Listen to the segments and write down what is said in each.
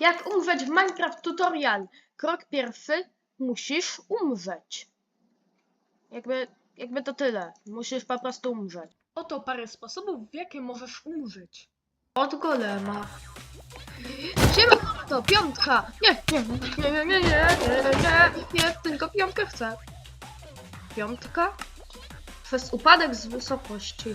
Jak umrzeć w Minecraft tutorial? Krok pierwszy, musisz umrzeć. Jakby, jakby to tyle. Musisz po prostu umrzeć. Oto parę sposobów, w jakie możesz umrzeć. Od golema. Siema, to piątka! Nie, nie, nie, nie, nie, nie, nie, nie, nie, tylko piątkę chcę. Piątka? Przez upadek z wysokości.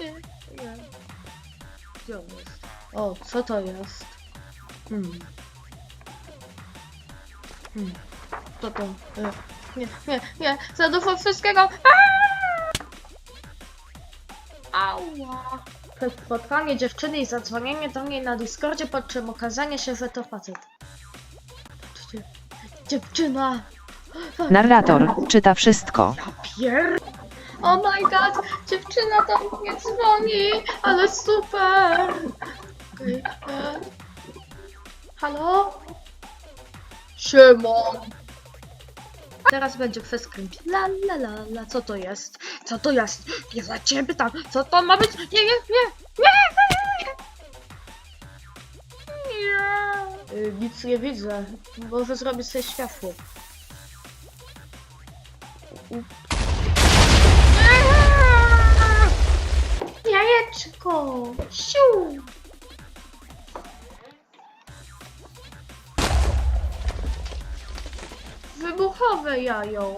Nie, nie. Gdzie on jest? O, co to jest? Hmm. Hmm. Co to? E, Nie, nie, nie. Za dużo wszystkiego. Aaa! Ała. Przez spotkanie dziewczyny i zadzwonienie do niej na Discordzie, po czym okazanie się, że to facet. Dziewczyna! Narrator czyta wszystko. Pier... Oh my god! Dziewczyna tam nie dzwoni! Ale super! Halo? Siema! Teraz będzie przeskręć. La la la la, co to jest? Co to jest? Ja za ciebie tam, co to ma być? Nie, nie, nie! Nie! Nie! nie. Y, nic nie widzę. Może zrobić sobie światło. Jajeczko! Wybuchowe jajo!